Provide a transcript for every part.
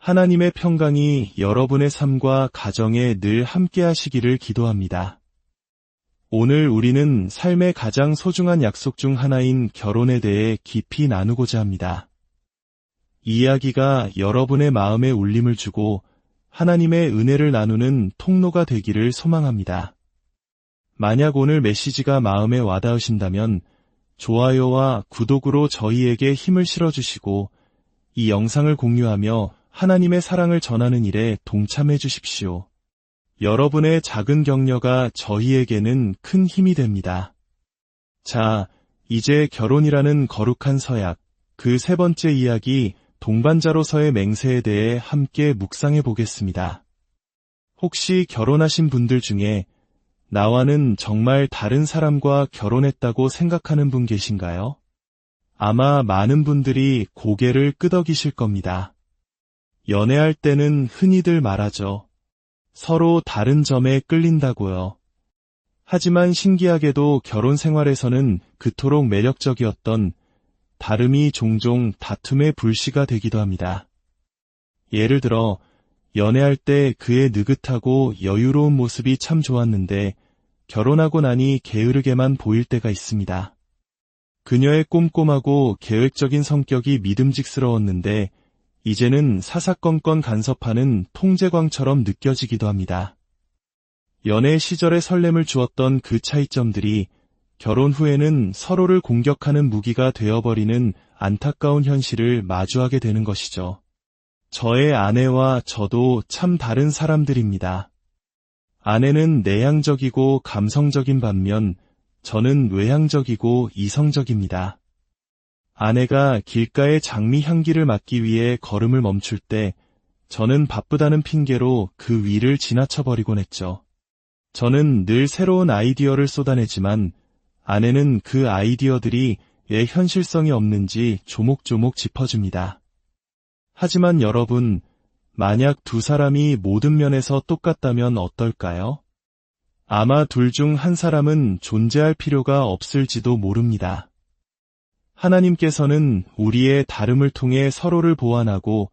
하나님의 평강이 여러분의 삶과 가정에 늘 함께 하시기를 기도합니다. 오늘 우리는 삶의 가장 소중한 약속 중 하나인 결혼에 대해 깊이 나누고자 합니다. 이 이야기가 여러분의 마음에 울림을 주고 하나님의 은혜를 나누는 통로가 되기를 소망합니다. 만약 오늘 메시지가 마음에 와닿으신다면 좋아요와 구독으로 저희에게 힘을 실어주시고 이 영상을 공유하며 하나님의 사랑을 전하는 일에 동참해 주십시오. 여러분의 작은 격려가 저희에게는 큰 힘이 됩니다. 자, 이제 결혼이라는 거룩한 서약, 그 세 번째 이야기, 동반자로서의 맹세에 대해 함께 묵상해 보겠습니다. 혹시 결혼하신 분들 중에 나와는 정말 다른 사람과 결혼했다고 생각하는 분 계신가요? 아마 많은 분들이 고개를 끄덕이실 겁니다. 연애할 때는 흔히들 말하죠. 서로 다른 점에 끌린다고요. 하지만 신기하게도 결혼 생활에서는 그토록 매력적이었던 다름이 종종 다툼의 불씨가 되기도 합니다. 예를 들어 연애할 때 그의 느긋하고 여유로운 모습이 참 좋았는데 결혼하고 나니 게으르게만 보일 때가 있습니다. 그녀의 꼼꼼하고 계획적인 성격이 믿음직스러웠는데 이제는 사사건건 간섭하는 통제광처럼 느껴지기도 합니다. 연애 시절의 설렘을 주었던 그 차이점들이 결혼 후에는 서로를 공격하는 무기가 되어버리는 안타까운 현실을 마주하게 되는 것이죠. 저의 아내와 저도 참 다른 사람들입니다. 아내는 내향적이고 감성적인 반면 저는 외향적이고 이성적입니다. 아내가 길가의 장미 향기를 맡기 위해 걸음을 멈출 때 저는 바쁘다는 핑계로 그 위를 지나쳐 버리곤 했죠. 저는 늘 새로운 아이디어를 쏟아내지만 아내는 그 아이디어들이 왜 현실성이 없는지 조목조목 짚어줍니다. 하지만 여러분, 만약 두 사람이 모든 면에서 똑같다면 어떨까요? 아마 둘 중 한 사람은 존재할 필요가 없을지도 모릅니다. 하나님께서는 우리의 다름을 통해 서로를 보완하고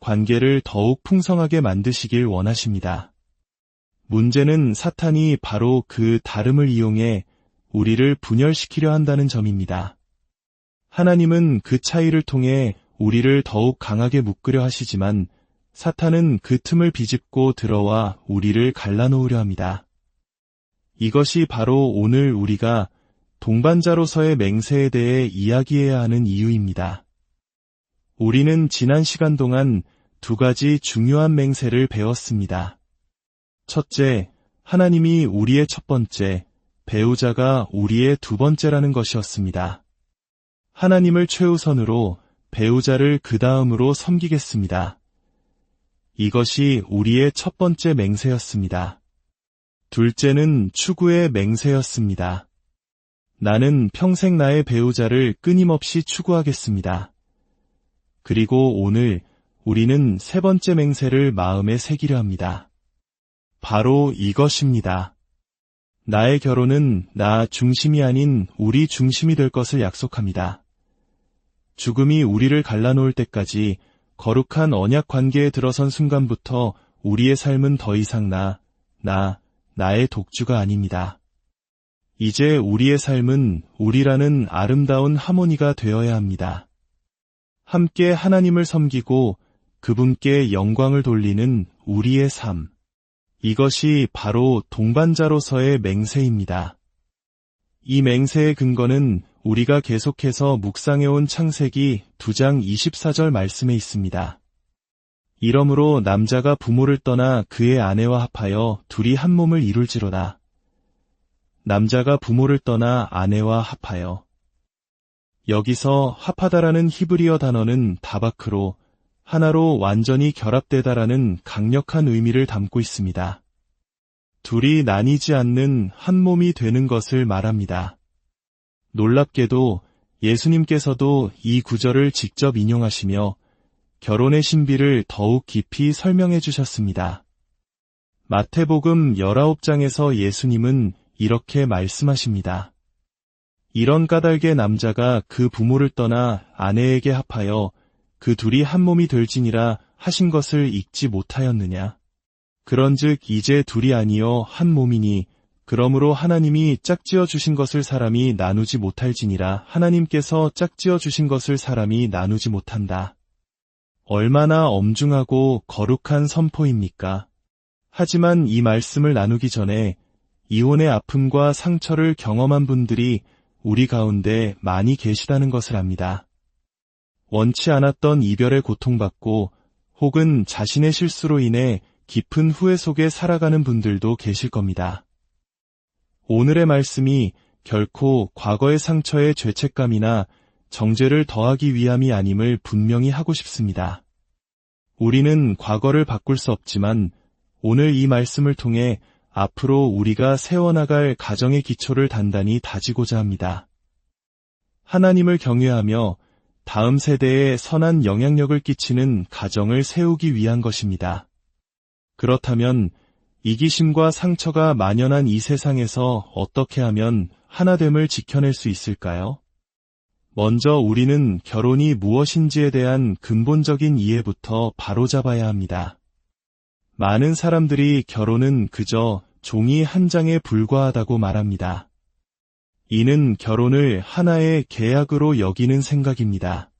관계를 더욱 풍성하게 만드시길 원하십니다. 문제는 사탄이 바로 그 다름을 이용해 우리를 분열시키려 한다는 점입니다. 하나님은 그 차이를 통해 우리를 더욱 강하게 묶으려 하시지만 사탄은 그 틈을 비집고 들어와 우리를 갈라놓으려 합니다. 이것이 바로 오늘 우리가 동반자로서의 맹세에 대해 이야기해야 하는 이유입니다. 우리는 지난 시간 동안 두 가지 중요한 맹세를 배웠습니다. 첫째, 하나님이 우리의 첫 번째, 배우자가 우리의 두 번째라는 것이었습니다. 하나님을 최우선으로 배우자를 그 다음으로 섬기겠습니다. 이것이 우리의 첫 번째 맹세였습니다. 둘째는 추구의 맹세였습니다. 나는 평생 나의 배우자를 끊임없이 추구하겠습니다. 그리고 오늘 우리는 세 번째 맹세를 마음에 새기려 합니다. 바로 이것입니다. 나의 결혼은 나 중심이 아닌 우리 중심이 될 것을 약속합니다. 죽음이 우리를 갈라놓을 때까지 거룩한 언약 관계에 들어선 순간부터 우리의 삶은 더 이상 나, 나, 나의 독주가 아닙니다. 이제 우리의 삶은 우리라는 아름다운 하모니가 되어야 합니다. 함께 하나님을 섬기고 그분께 영광을 돌리는 우리의 삶. 이것이 바로 동반자로서의 맹세입니다. 이 맹세의 근거는 우리가 계속해서 묵상해온 창세기 2장 24절 말씀에 있습니다. 이러므로 남자가 부모를 떠나 그의 아내와 합하여 둘이 한 몸을 이룰지로다. 남자가 부모를 떠나 아내와 합하여 여기서 합하다라는 히브리어 단어는 다바크로 하나로 완전히 결합되다라는 강력한 의미를 담고 있습니다. 둘이 나뉘지 않는 한 몸이 되는 것을 말합니다. 놀랍게도 예수님께서도 이 구절을 직접 인용하시며 결혼의 신비를 더욱 깊이 설명해 주셨습니다. 마태복음 19장에서 예수님은 이렇게 말씀하십니다. 이런 까닭의 남자가 그 부모를 떠나 아내에게 합하여 그 둘이 한 몸이 될지니라 하신 것을 잊지 못하였느냐. 그런즉 이제 둘이 아니여 한 몸이니 그러므로 하나님이 짝지어 주신 것을 사람이 나누지 못할지니라 하나님께서 짝지어 주신 것을 사람이 나누지 못한다. 얼마나 엄중하고 거룩한 선포입니까? 하지만 이 말씀을 나누기 전에 이혼의 아픔과 상처를 경험한 분들이 우리 가운데 많이 계시다는 것을 압니다. 원치 않았던 이별에 고통받고 혹은 자신의 실수로 인해 깊은 후회 속에 살아가는 분들도 계실 겁니다. 오늘의 말씀이 결코 과거의 상처의 죄책감이나 정죄를 더하기 위함이 아님을 분명히 하고 싶습니다. 우리는 과거를 바꿀 수 없지만 오늘 이 말씀을 통해 앞으로 우리가 세워나갈 가정의 기초를 단단히 다지고자 합니다. 하나님을 경외하며 다음 세대에 선한 영향력을 끼치는 가정을 세우기 위한 것입니다. 그렇다면 이기심과 상처가 만연한 이 세상에서 어떻게 하면 하나됨을 지켜낼 수 있을까요? 먼저 우리는 결혼이 무엇인지에 대한 근본적인 이해부터 바로잡아야 합니다. 많은 사람들이 결혼은 그저 종이 한 장에 불과하다고 말합니다. 이는 결혼을 하나의 계약으로 여기는 생각입니다.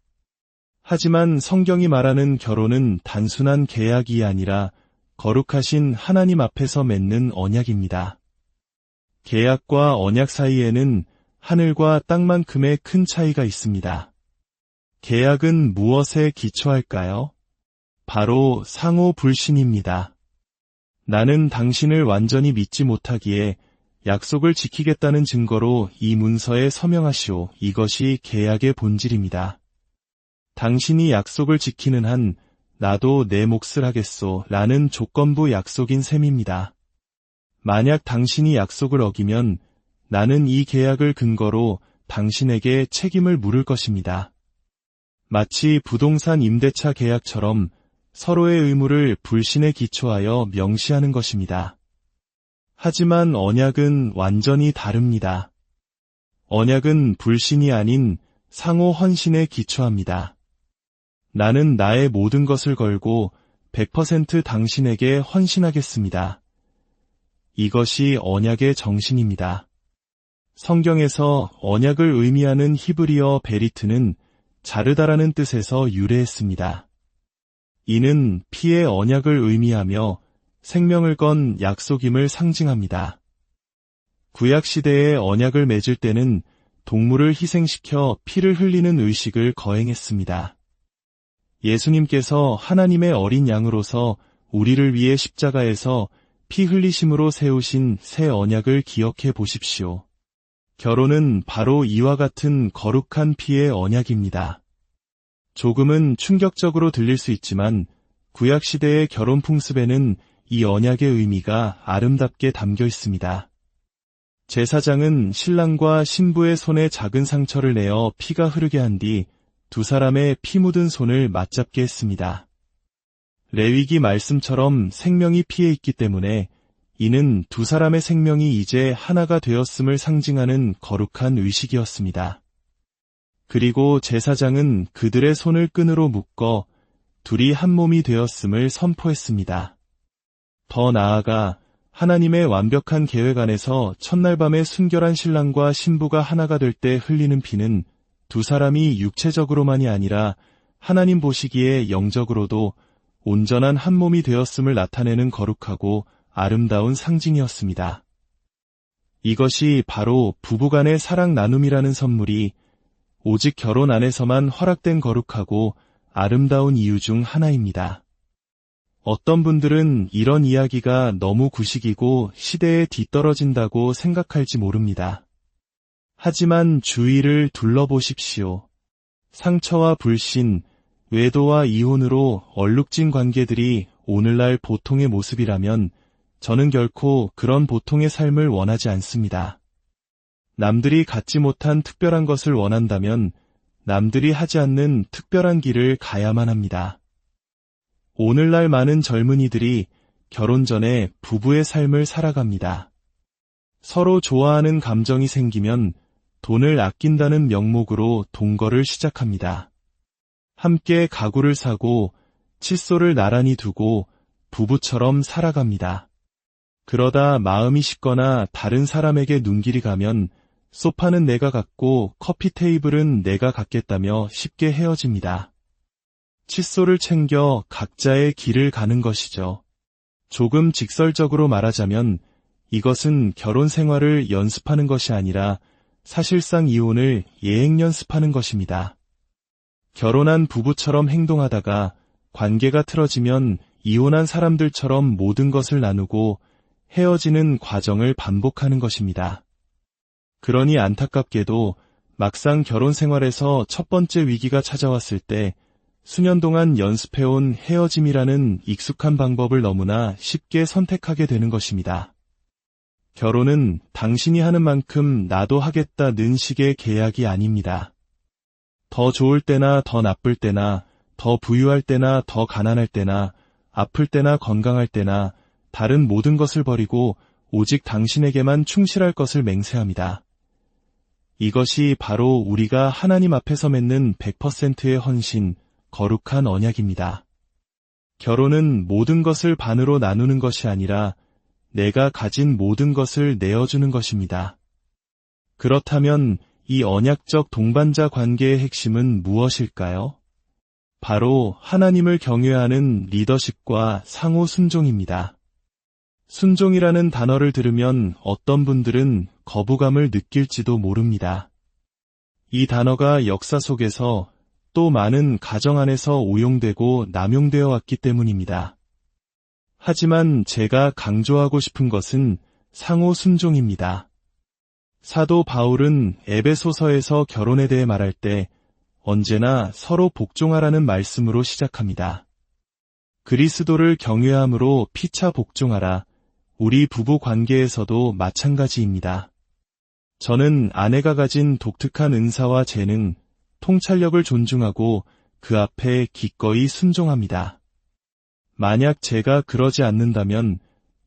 하지만 성경이 말하는 결혼은 단순한 계약이 아니라 거룩하신 하나님 앞에서 맺는 언약입니다. 계약과 언약 사이에는 하늘과 땅만큼의 큰 차이가 있습니다. 계약은 무엇에 기초할까요? 바로 상호 불신입니다. 나는 당신을 완전히 믿지 못하기에 약속을 지키겠다는 증거로 이 문서에 서명하시오. 이것이 계약의 본질입니다. 당신이 약속을 지키는 한 나도 내 몫을 하겠소 라는 조건부 약속인 셈입니다. 만약 당신이 약속을 어기면 나는 이 계약을 근거로 당신에게 책임을 물을 것입니다. 마치 부동산 임대차 계약처럼 서로의 의무를 불신에 기초하여 명시하는 것입니다. 하지만 언약은 완전히 다릅니다. 언약은 불신이 아닌 상호 헌신에 기초합니다. 나는 나의 모든 것을 걸고 100% 당신에게 헌신하겠습니다. 이것이 언약의 정신입니다. 성경에서 언약을 의미하는 히브리어 베리트는 자르다라는 뜻에서 유래했습니다. 이는 피의 언약을 의미하며 생명을 건 약속임을 상징합니다. 구약시대의 언약을 맺을 때는 동물을 희생시켜 피를 흘리는 의식을 거행했습니다. 예수님께서 하나님의 어린 양으로서 우리를 위해 십자가에서 피 흘리심으로 세우신 새 언약을 기억해 보십시오. 결혼은 바로 이와 같은 거룩한 피의 언약입니다. 조금은 충격적으로 들릴 수 있지만 구약시대의 결혼 풍습에는 이 언약의 의미가 아름답게 담겨 있습니다. 제사장은 신랑과 신부의 손에 작은 상처를 내어 피가 흐르게 한 뒤 두 사람의 피 묻은 손을 맞잡게 했습니다. 레위기 말씀처럼 생명이 피해 있기 때문에 이는 두 사람의 생명이 이제 하나가 되었음을 상징하는 거룩한 의식이었습니다. 그리고 제사장은 그들의 손을 끈으로 묶어 둘이 한 몸이 되었음을 선포했습니다. 더 나아가 하나님의 완벽한 계획 안에서 첫날 밤에 순결한 신랑과 신부가 하나가 될 때 흘리는 피는 두 사람이 육체적으로만이 아니라 하나님 보시기에 영적으로도 온전한 한 몸이 되었음을 나타내는 거룩하고 아름다운 상징이었습니다. 이것이 바로 부부간의 사랑 나눔이라는 선물이 오직 결혼 안에서만 허락된 거룩하고 아름다운 이유 중 하나입니다. 어떤 분들은 이런 이야기가 너무 구식이고 시대에 뒤떨어진다고 생각할지 모릅니다. 하지만 주위를 둘러보십시오. 상처와 불신, 외도와 이혼으로 얼룩진 관계들이 오늘날 보통의 모습이라면 저는 결코 그런 보통의 삶을 원하지 않습니다. 남들이 갖지 못한 특별한 것을 원한다면 남들이 하지 않는 특별한 길을 가야만 합니다. 오늘날 많은 젊은이들이 결혼 전에 부부의 삶을 살아갑니다. 서로 좋아하는 감정이 생기면 돈을 아낀다는 명목으로 동거를 시작합니다. 함께 가구를 사고 칫솔을 나란히 두고 부부처럼 살아갑니다. 그러다 마음이 식거나 다른 사람에게 눈길이 가면 소파는 내가 갖고 커피 테이블은 내가 갖겠다며 쉽게 헤어집니다. 칫솔을 챙겨 각자의 길을 가는 것이죠. 조금 직설적으로 말하자면 이것은 결혼 생활을 연습하는 것이 아니라 사실상 이혼을 예행 연습하는 것입니다. 결혼한 부부처럼 행동하다가 관계가 틀어지면 이혼한 사람들처럼 모든 것을 나누고 헤어지는 과정을 반복하는 것입니다. 그러니 안타깝게도 막상 결혼 생활에서 첫 번째 위기가 찾아왔을 때 수년 동안 연습해온 헤어짐이라는 익숙한 방법을 너무나 쉽게 선택하게 되는 것입니다. 결혼은 당신이 하는 만큼 나도 하겠다는 식의 계약이 아닙니다. 더 좋을 때나 더 나쁠 때나 더 부유할 때나 더 가난할 때나 아플 때나 건강할 때나 다른 모든 것을 버리고 오직 당신에게만 충실할 것을 맹세합니다. 이것이 바로 우리가 하나님 앞에서 맺는 100%의 헌신, 거룩한 언약입니다. 결혼은 모든 것을 반으로 나누는 것이 아니라 내가 가진 모든 것을 내어주는 것입니다. 그렇다면 이 언약적 동반자 관계의 핵심은 무엇일까요? 바로 하나님을 경외하는 리더십과 상호 순종입니다. 순종이라는 단어를 들으면 어떤 분들은 거부감을 느낄지도 모릅니다. 이 단어가 역사 속에서 또 많은 가정 안에서 오용되고 남용되어 왔기 때문입니다. 하지만 제가 강조하고 싶은 것은 상호 순종입니다. 사도 바울은 에베소서에서 결혼에 대해 말할 때 언제나 서로 복종하라는 말씀으로 시작합니다. 그리스도를 경외함으로 피차 복종하라. 우리 부부 관계에서도 마찬가지입니다. 저는 아내가 가진 독특한 은사와 재능, 통찰력을 존중하고 그 앞에 기꺼이 순종합니다. 만약 제가 그러지 않는다면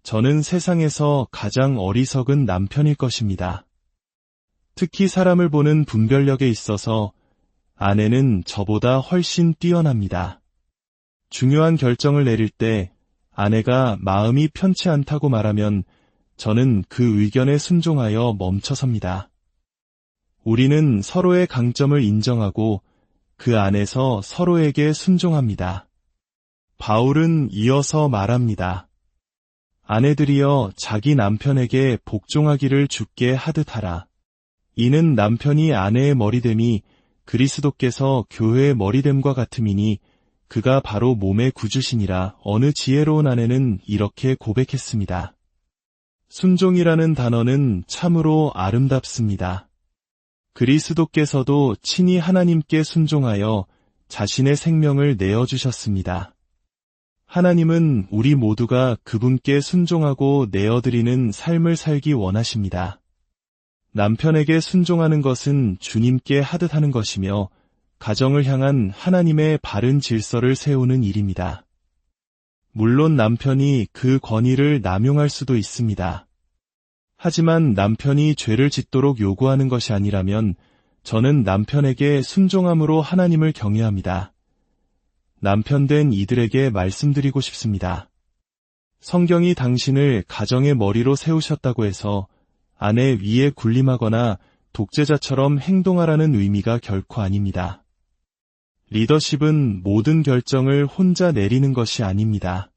저는 세상에서 가장 어리석은 남편일 것입니다. 특히 사람을 보는 분별력에 있어서 아내는 저보다 훨씬 뛰어납니다. 중요한 결정을 내릴 때 아내가 마음이 편치 않다고 말하면 저는 그 의견에 순종하여 멈춰섭니다. 우리는 서로의 강점을 인정하고 그 안에서 서로에게 순종합니다. 바울은 이어서 말합니다. 아내들이여 자기 남편에게 복종하기를 죽게 하듯 하라. 이는 남편이 아내의 머리됨이 그리스도께서 교회의 머리됨과 같음이니 그가 바로 몸의 구주시니라 어느 지혜로운 아내는 이렇게 고백했습니다. 순종이라는 단어는 참으로 아름답습니다. 그리스도께서도 친히 하나님께 순종하여 자신의 생명을 내어주셨습니다. 하나님은 우리 모두가 그분께 순종하고 내어드리는 삶을 살기 원하십니다. 남편에게 순종하는 것은 주님께 하듯 하는 것이며 가정을 향한 하나님의 바른 질서를 세우는 일입니다. 물론 남편이 그 권위를 남용할 수도 있습니다. 하지만 남편이 죄를 짓도록 요구하는 것이 아니라면 저는 남편에게 순종함으로 하나님을 경외합니다. 남편 된 이들에게 말씀드리고 싶습니다. 성경이 당신을 가정의 머리로 세우셨다고 해서 아내 위에 군림하거나 독재자처럼 행동하라는 의미가 결코 아닙니다. 리더십은 모든 결정을 혼자 내리는 것이 아닙니다.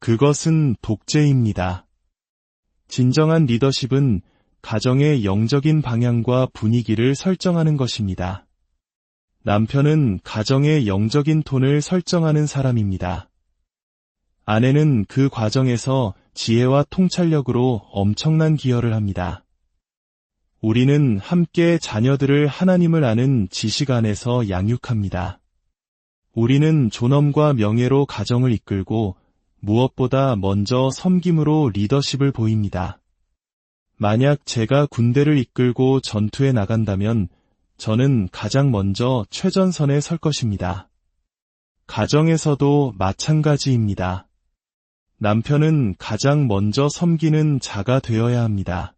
그것은 독재입니다. 진정한 리더십은 가정의 영적인 방향과 분위기를 설정하는 것입니다. 남편은 가정의 영적인 톤을 설정하는 사람입니다. 아내는 그 과정에서 지혜와 통찰력으로 엄청난 기여를 합니다. 우리는 함께 자녀들을 하나님을 아는 지식 안에서 양육합니다. 우리는 존엄과 명예로 가정을 이끌고 무엇보다 먼저 섬김으로 리더십을 보입니다. 만약 제가 군대를 이끌고 전투에 나간다면 저는 가장 먼저 최전선에 설 것입니다. 가정에서도 마찬가지입니다. 남편은 가장 먼저 섬기는 자가 되어야 합니다.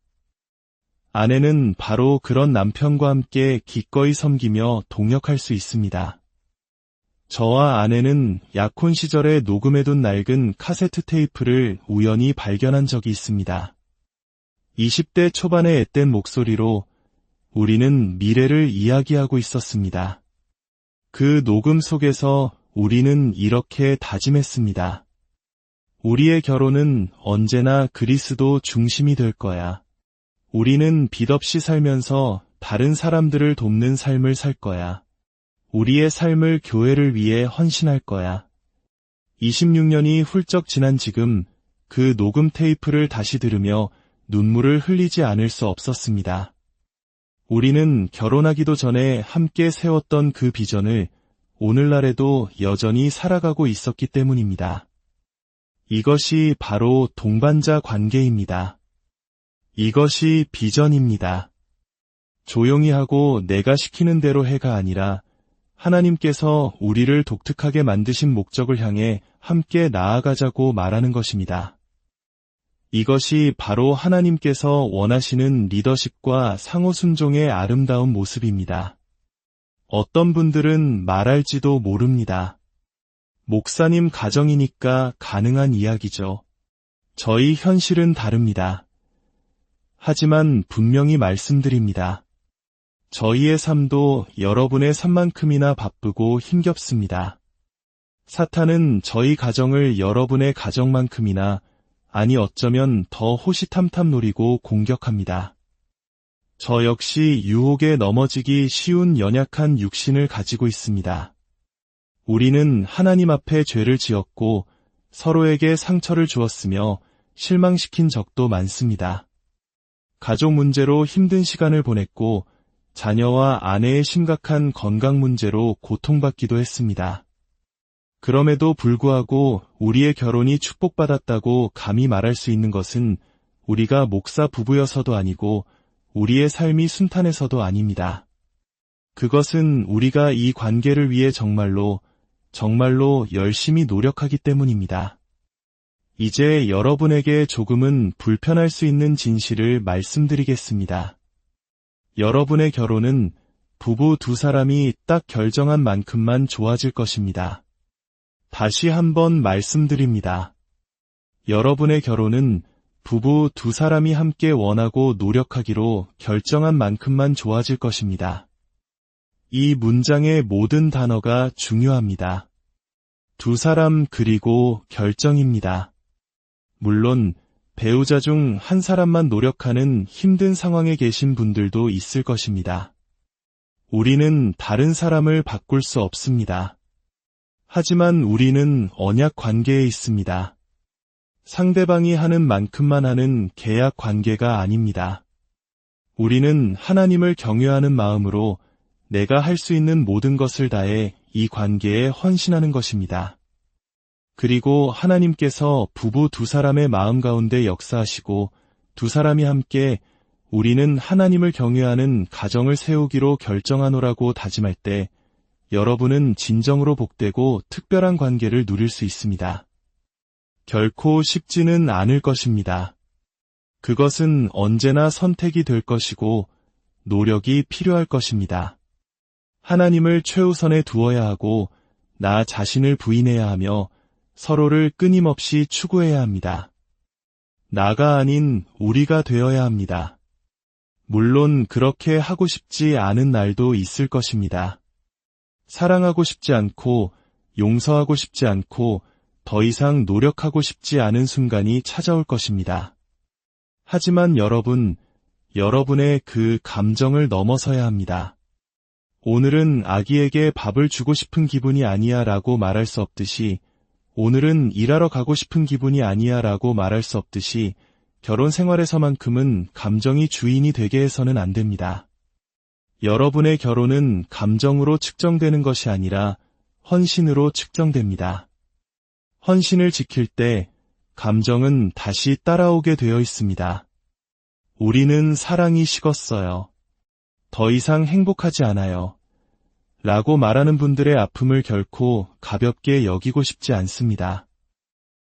아내는 바로 그런 남편과 함께 기꺼이 섬기며 동역할 수 있습니다. 저와 아내는 약혼 시절에 녹음해둔 낡은 카세트 테이프를 우연히 발견한 적이 있습니다. 20대 초반의 앳된 목소리로 우리는 미래를 이야기하고 있었습니다. 그 녹음 속에서 우리는 이렇게 다짐했습니다. 우리의 결혼은 언제나 그리스도 중심이 될 거야. 우리는 빚 없이 살면서 다른 사람들을 돕는 삶을 살 거야. 우리의 삶을 교회를 위해 헌신할 거야. 26년이 훌쩍 지난 지금 그 녹음 테이프를 다시 들으며 눈물을 흘리지 않을 수 없었습니다. 우리는 결혼하기도 전에 함께 세웠던 그 비전을 오늘날에도 여전히 살아가고 있었기 때문입니다. 이것이 바로 동반자 관계입니다. 이것이 비전입니다. 조용히 하고 내가 시키는 대로 해가 아니라 하나님께서 우리를 독특하게 만드신 목적을 향해 함께 나아가자고 말하는 것입니다. 이것이 바로 하나님께서 원하시는 리더십과 상호 순종의 아름다운 모습입니다. 어떤 분들은 말할지도 모릅니다. 목사님 가정이니까 가능한 이야기죠. 저희 현실은 다릅니다. 하지만 분명히 말씀드립니다. 저희의 삶도 여러분의 삶만큼이나 바쁘고 힘겹습니다. 사탄은 저희 가정을 여러분의 가정만큼이나 아니 어쩌면 더 호시탐탐 노리고 공격합니다. 저 역시 유혹에 넘어지기 쉬운 연약한 육신을 가지고 있습니다. 우리는 하나님 앞에 죄를 지었고 서로에게 상처를 주었으며 실망시킨 적도 많습니다. 가족 문제로 힘든 시간을 보냈고 자녀와 아내의 심각한 건강 문제로 고통받기도 했습니다. 그럼에도 불구하고 우리의 결혼이 축복받았다고 감히 말할 수 있는 것은 우리가 목사 부부여서도 아니고 우리의 삶이 순탄해서도 아닙니다. 그것은 우리가 이 관계를 위해 정말로, 정말로 열심히 노력하기 때문입니다. 이제 여러분에게 조금은 불편할 수 있는 진실을 말씀드리겠습니다. 여러분의 결혼은 부부 두 사람이 딱 결정한 만큼만 좋아질 것입니다. 다시 한번 말씀드립니다. 여러분의 결혼은 부부 두 사람이 함께 원하고 노력하기로 결정한 만큼만 좋아질 것입니다. 이 문장의 모든 단어가 중요합니다. 두 사람 그리고 결정입니다. 물론 배우자 중 한 사람만 노력하는 힘든 상황에 계신 분들도 있을 것입니다. 우리는 다른 사람을 바꿀 수 없습니다. 하지만 우리는 언약 관계에 있습니다. 상대방이 하는 만큼만 하는 계약 관계가 아닙니다. 우리는 하나님을 경외하는 마음으로 내가 할 수 있는 모든 것을 다해 이 관계에 헌신하는 것입니다. 그리고 하나님께서 부부 두 사람의 마음 가운데 역사하시고 두 사람이 함께 우리는 하나님을 경외하는 가정을 세우기로 결정하노라고 다짐할 때 여러분은 진정으로 복되고 특별한 관계를 누릴 수 있습니다. 결코 쉽지는 않을 것입니다. 그것은 언제나 선택이 될 것이고 노력이 필요할 것입니다. 하나님을 최우선에 두어야 하고 나 자신을 부인해야 하며 서로를 끊임없이 추구해야 합니다. 나가 아닌 우리가 되어야 합니다. 물론 그렇게 하고 싶지 않은 날도 있을 것입니다. 사랑하고 싶지 않고 용서하고 싶지 않고 더 이상 노력하고 싶지 않은 순간이 찾아올 것입니다. 하지만 여러분, 여러분의 그 감정을 넘어서야 합니다. 오늘은 아기에게 밥을 주고 싶은 기분이 아니야 라고 말할 수 없듯이 오늘은 일하러 가고 싶은 기분이 아니야 라고 말할 수 없듯이 결혼 생활에서만큼은 감정이 주인이 되게 해서는 안 됩니다. 여러분의 결혼은 감정으로 측정되는 것이 아니라 헌신으로 측정됩니다. 헌신을 지킬 때 감정은 다시 따라오게 되어 있습니다. 우리는 사랑이 식었어요. 더 이상 행복하지 않아요. 라고 말하는 분들의 아픔을 결코 가볍게 여기고 싶지 않습니다.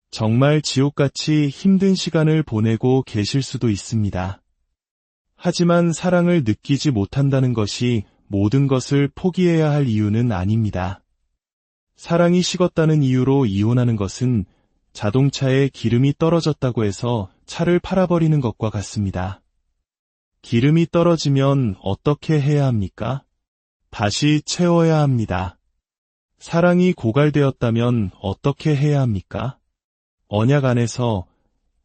정말 지옥같이 힘든 시간을 보내고 계실 수도 있습니다. 하지만 사랑을 느끼지 못한다는 것이 모든 것을 포기해야 할 이유는 아닙니다. 사랑이 식었다는 이유로 이혼하는 것은 자동차에 기름이 떨어졌다고 해서 차를 팔아버리는 것과 같습니다. 기름이 떨어지면 어떻게 해야 합니까? 다시 채워야 합니다. 사랑이 고갈되었다면 어떻게 해야 합니까? 언약 안에서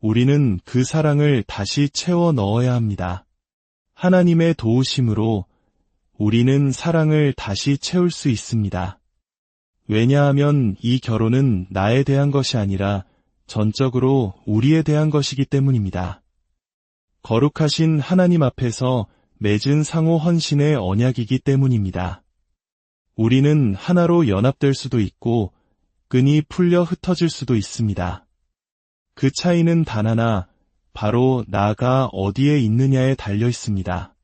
우리는 그 사랑을 다시 채워 넣어야 합니다. 하나님의 도우심으로 우리는 사랑을 다시 채울 수 있습니다. 왜냐하면 이 결혼은 나에 대한 것이 아니라 전적으로 우리에 대한 것이기 때문입니다. 거룩하신 하나님 앞에서 맺은 상호 헌신의 언약이기 때문입니다. 우리는 하나로 연합될 수도 있고 끈이 풀려 흩어질 수도 있습니다. 그 차이는 단 하나, 바로 나가 어디에 있느냐에 달려 있습니다.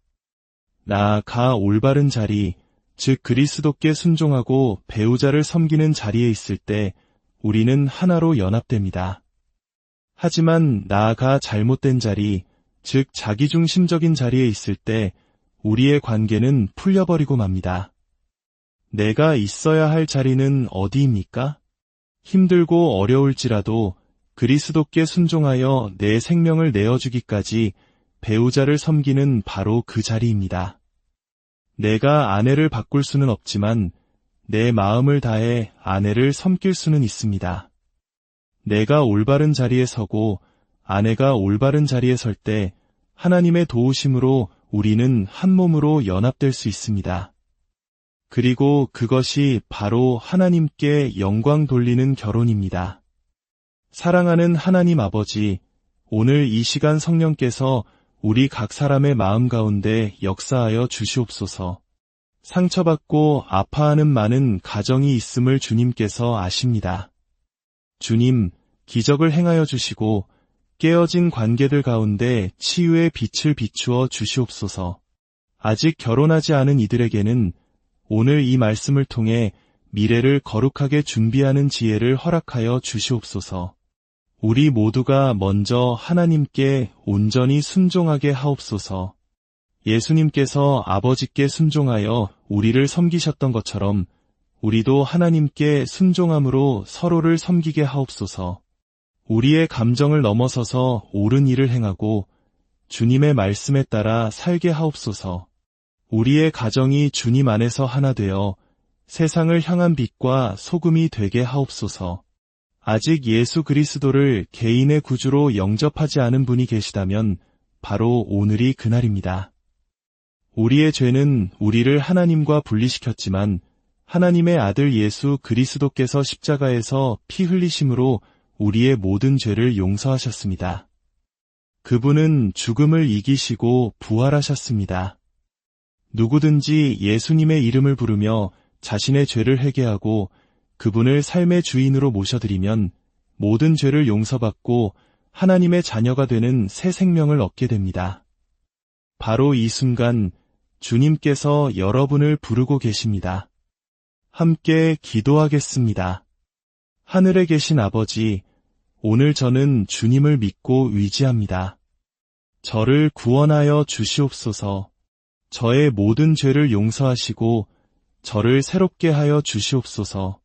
나가 올바른 자리, 즉 그리스도께 순종하고 배우자를 섬기는 자리에 있을 때 우리는 하나로 연합됩니다. 하지만 나아가 잘못된 자리, 즉 자기중심적인 자리에 있을 때 우리의 관계는 풀려버리고 맙니다. 내가 있어야 할 자리는 어디입니까? 힘들고 어려울지라도 그리스도께 순종하여 내 생명을 내어주기까지 배우자를 섬기는 바로 그 자리입니다. 내가 아내를 바꿀 수는 없지만 내 마음을 다해 아내를 섬길 수는 있습니다. 내가 올바른 자리에 서고 아내가 올바른 자리에 설 때 하나님의 도우심으로 우리는 한 몸으로 연합될 수 있습니다. 그리고 그것이 바로 하나님께 영광 돌리는 결혼입니다. 사랑하는 하나님 아버지, 오늘 이 시간 성령께서 우리 각 사람의 마음 가운데 역사하여 주시옵소서. 상처받고 아파하는 많은 가정이 있음을 주님께서 아십니다. 주님, 기적을 행하여 주시고 깨어진 관계들 가운데 치유의 빛을 비추어 주시옵소서. 아직 결혼하지 않은 이들에게는 오늘 이 말씀을 통해 미래를 거룩하게 준비하는 지혜를 허락하여 주시옵소서. 우리 모두가 먼저 하나님께 온전히 순종하게 하옵소서. 예수님께서 아버지께 순종하여 우리를 섬기셨던 것처럼 우리도 하나님께 순종함으로 서로를 섬기게 하옵소서. 우리의 감정을 넘어서서 옳은 일을 행하고 주님의 말씀에 따라 살게 하옵소서. 우리의 가정이 주님 안에서 하나 되어 세상을 향한 빛과 소금이 되게 하옵소서. 아직 예수 그리스도를 개인의 구주로 영접하지 않은 분이 계시다면 바로 오늘이 그날입니다. 우리의 죄는 우리를 하나님과 분리시켰지만 하나님의 아들 예수 그리스도께서 십자가에서 피 흘리심으로 우리의 모든 죄를 용서하셨습니다. 그분은 죽음을 이기시고 부활하셨습니다. 누구든지 예수님의 이름을 부르며 자신의 죄를 회개하고 그분을 삶의 주인으로 모셔드리면 모든 죄를 용서받고 하나님의 자녀가 되는 새 생명을 얻게 됩니다. 바로 이 순간 주님께서 여러분을 부르고 계십니다. 함께 기도하겠습니다. 하늘에 계신 아버지, 오늘 저는 주님을 믿고 의지합니다. 저를 구원하여 주시옵소서. 저의 모든 죄를 용서하시고 저를 새롭게 하여 주시옵소서.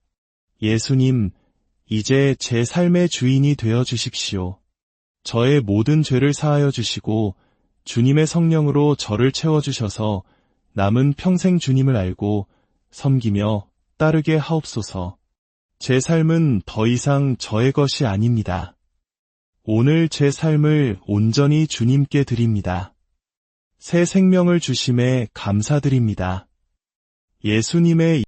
예수님, 이제 제 삶의 주인이 되어 주십시오. 저의 모든 죄를 사하여 주시고 주님의 성령으로 저를 채워주셔서 남은 평생 주님을 알고 섬기며 따르게 하옵소서. 제 삶은 더 이상 저의 것이 아닙니다. 오늘 제 삶을 온전히 주님께 드립니다. 새 생명을 주심에 감사드립니다. 예수님의